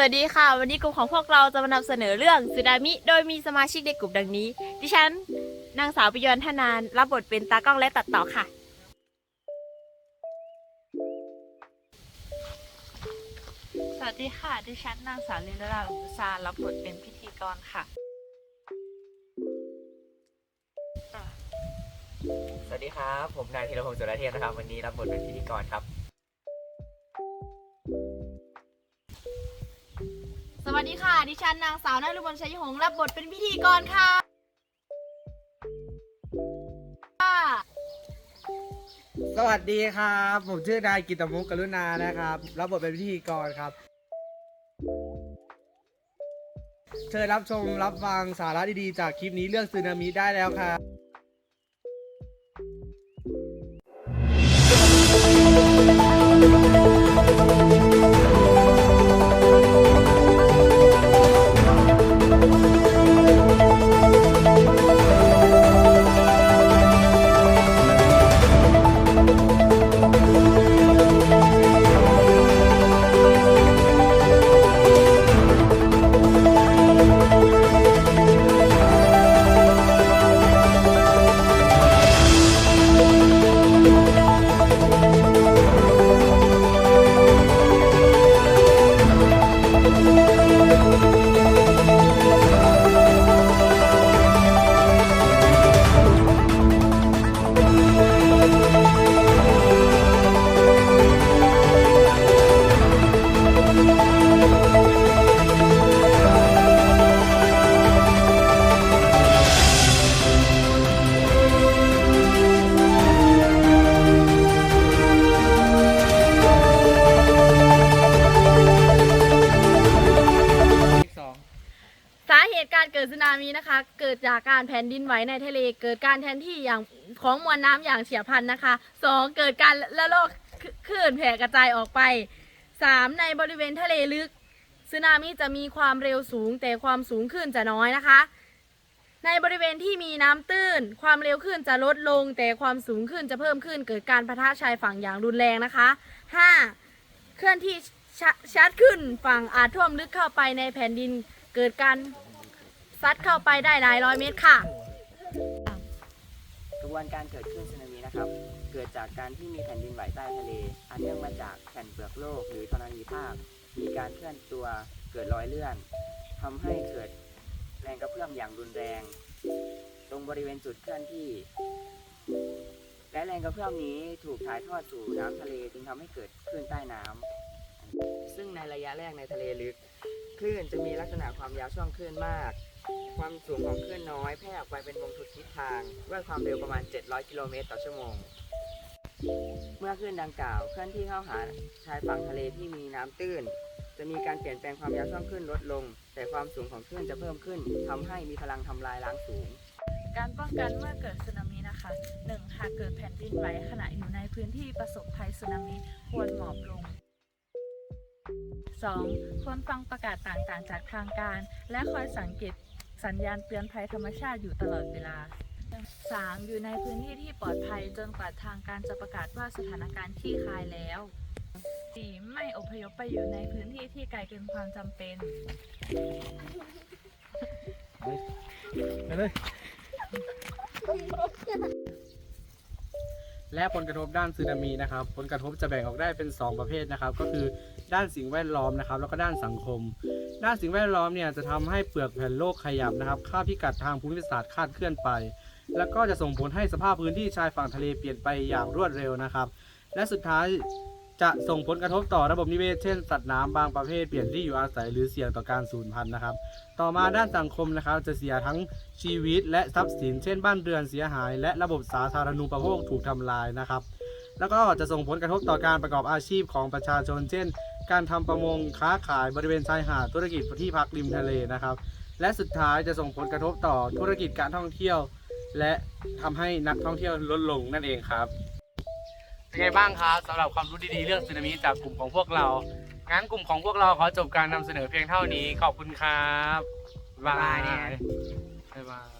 สวัสดีค่ะ วันนี้กลุ่มของพวกเราจะมานำเสนอเรื่องสึนามิโดยมีสมาชิกในกลุ่มดังนี้ ดิฉันนางสาวปิยอนธนาน รับบทเป็นตากล้องและตัดต่อค่ะ สวัสดีค่ะ ดิฉันนางสาวลินดาอุปซารับบทเป็นพิธีกรค่ะ สวัสดีครับ ผมนายธีรพงศ์สุรเทพนะครับ วันนี้รับบทเป็นพิธีกรครับส วัสดีค่ะ ดิฉันนางสาวนฤมลชัยหงส์รับบทเป็นพิธีกรค่ะ สวัสดีครับ ผมชื่อนายกิตมุกกรุณานะครับรับบทเป็นพิธีกรครับ เชิญรับชมรับฟังสาระดีๆ จากคลิปนี้เรื่องสึนามิได้แล้วครับ การเกิดสึนามินะคะ เกิดจากการแผ่นดินไหวในทะเล เกิดการแทนที่อย่างของมวลน้ำอย่างเฉียบพลันนะคะสองเกิดการละลอกคลื่นแผ่กระจายออกไปสามในบริเวณทะเลลึกสึนามิจะมีความเร็วสูงแต่ความสูงคลื่นจะน้อยนะคะ ในบริเวณที่มีน้ำตื้น ความเร็วคลื่นจะลดลง แต่ความสูงคลื่นจะเพิ่มขึ้น เกิดการปะทะชายฝั่งอย่างรุนแรงนะคะห้าเคลื่อนที่ชชัดขึ้นฝั่งอาจท่วมลึกเข้าไปในแผ่นดินเกิดการ ซัดเข้าไปได้หลายร้อยเมตรค่ะ กระบวนการเกิดขึ้นสึนามินะครับ เกิดจากการที่มีแผ่นดินไหวใต้ทะเล อันเนื่องมาจากแผ่นเปลือกโลกหรือธรณีภาค มีการเคลื่อนตัวเกิดรอยเลื่อนทำให้เกิดแรงกระเพื่อมอย่างรุนแรง ตรงบริเวณจุดเคลื่อนที่ และแรงกระเพื่อมนี้ถูกถ่ายทอดสู่น้ำทะเลจึงทำให้เกิดคลื่นใต้น้ำซึ่งในระยะแรกในทะเลลึก คลื่นจะมีลักษณะความยาวช่วงคลื่นมาก ความสูงของคลื่นน้อยแพร่ออกไปเป็นวงทุกทิศทางด้วยความเร็วประมาณ 700 กิโลเมตรต่อชั่วโมง เมื่อคลื่นดังกล่าวเคลื่อนที่เข้าหาชายฝั่งทะเลที่มีน้ำตื้น จะมีการเปลี่ยนแปลงความยาวช่วงคลื่นลดลง แต่ความสูงของคลื่นจะเพิ่มขึ้นทำให้มีพลังทำลายล้างสูงการป้องกันเมื่อเกิดสึนามินะคะ 1. หากเกิดแผ่นดินไหวขณะอยู่ในพื้นที่ประสบภัยสึนามิควรหมอบลง 2. ควรฟังประกาศต่างๆ จากทางการ และคอยสังเกตสัญญาณเตือนภัยธรรมชาติอยู่ตลอดเวลา 3. อยู่ในพื้นที่ที่ปลอดภัยจนกว่าทางการจะประกาศว่าสถานการณ์คลี่คลายแล้ว 4. ไม่อพยพไปอยู่ในพื้นที่ที่ไกลเกินความจำเป็น ไปเลย และผลกระทบด้านสึนามินะครับ ผลกระทบจะแบ่งออกได้เป็น 2 ประเภทนะครับ ก็คือด้านสิ่งแวดล้อมนะครับ แล้วก็ด้านสังคม ด้านสิ่งแวดล้อมเนี่ยจะทำให้เปลือกแผ่นโลกขยับนะครับค่าพิกัดทางภูมิศาสตร์คาดเคลื่อนไป แล้วก็จะส่งผลให้สภาพพื้นที่ชายฝั่งทะเลเปลี่ยนไปอย่างรวดเร็วนะครับ และสุดท้าย จะส่งผลกระทบต่อระบบนิเวศเช่นสัตว์น้ำบางประเภทเปลี่ยนที่อยู่อาศัยหรือเสี่ยงต่อการสูญพันธุ์นะครับ ต่อมาด้านสังคมนะครับ จะเสียทั้งชีวิตและทรัพย์สิน เช่นบ้านเรือนเสียหาย และระบบสาธารณูปโภคถูกทำลายนะครับ แล้วก็จะส่งผลกระทบต่อการประกอบอาชีพของประชาชน เช่น การทำประมงค้าขายบริเวณชายหาดธุรกิจที่พักริมทะเลนะครับ และสุดท้ายจะส่งผลกระทบต่อธุรกิจการท่องเที่ยว และทำให้นักท่องเที่ยวลดลงนั่นเองครับ เป็นไงบ้างครับสำหรับความรู้ดีๆเรื่องสึนามิจากกลุ่มของพวกเรา งั้นกลุ่มของพวกเราขอจบการนำเสนอเพียงเท่านี้ ขอบคุณครับบ๊ายบายบ๊ายบาย